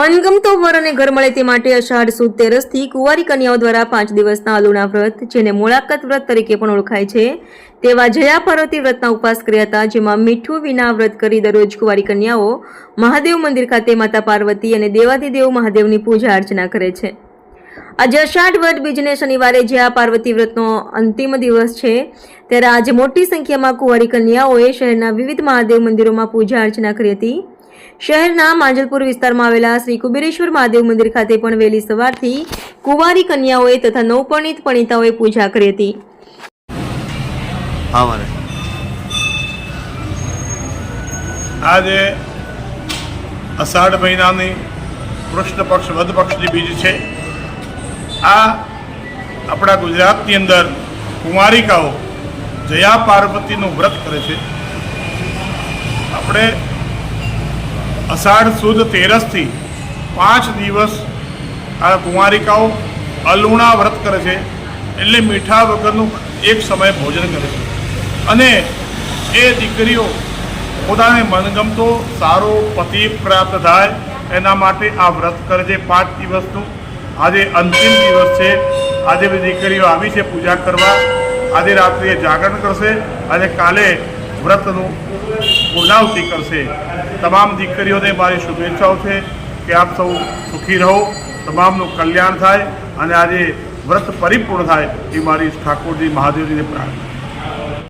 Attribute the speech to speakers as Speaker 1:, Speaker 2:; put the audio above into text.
Speaker 1: મનગમતો વર અને ઘર મળે તે માટે અષાઢ સુદ તેરસથી કુંવારી કન્યાઓ દ્વારા પાંચ દિવસના અલુણા વ્રત, જેને મુલાકાત વ્રત તરીકે પણ ઓળખાય છે. તેવા જયા પાર્વતી વ્રતના ઉપવાસ કર્યા હતા, જેમાં મીઠું વિના વ્રત કરી દરરોજ કુંવારી કન્યાઓ મહાદેવ મંદિર ખાતે માતા પાર્વતી અને દેવાધિદેવ મહાદેવની પૂજા અર્ચના કરે છે. આજે અષાઢ વટ બીજને શનિવારે જયા પાર્વતી વ્રતનો અંતિમ દિવસ છે, ત્યારે આજે મોટી સંખ્યામાં કુંવારી કન્યાઓએ શહેરના વિવિધ મહાદેવ મંદિરોમાં પૂજા અર્ચના કરી હતી. શહેરના માંજલપુર વિસ્તારમાં આવેલા શ્રી કુબેરેશ્વર મહાદેવ મંદિર ખાતે પણ વહેલી સવારથી કુંવારી કન્યાઓએ તથા નવપરણિત પણિતાઓએ પૂજા કરી હતી.
Speaker 2: આજે અષાઢ મહિનાની કૃષ્ણ પક્ષ વધ પક્ષની બીજ છે. આ આપણા ગુજરાતની અંદર કુમારિકાઓ જયા પાર્વતીનું વ્રત કરે છે. આપણે અષાઢ સુદ તેરસથી પાંચ દિવસ આ કુંવારિકાઓ અલુણા વ્રત કરે છે. એટલે મીઠા વગરનું એક સમય ભોજન કરે છે. અને એ દીકરીઓ પોતાને મનગમતો, સારો પતિ પ્રાપ્ત થાય એના માટે આ વ્રત કરે છે. પાંચ દિવસનું આજે અંતિમ દિવસ છે. આજે બધી દીકરીઓ આવી છે પૂજા કરવા. આજે રાત્રે જાગરણ કરશે. અને કાલે વ્રતનું પૂર્ણાવતી કરશે તમામ દીકરીઓને મારી શુભેચ્છાઓ છે કે આપ સૌ સુખી રહો, તમામનું કલ્યાણ થાય અને આજે વ્રત પરિપૂર્ણ થાય એ મારી ઠાકોરજી મહાદેવજીને પ્રાર્થના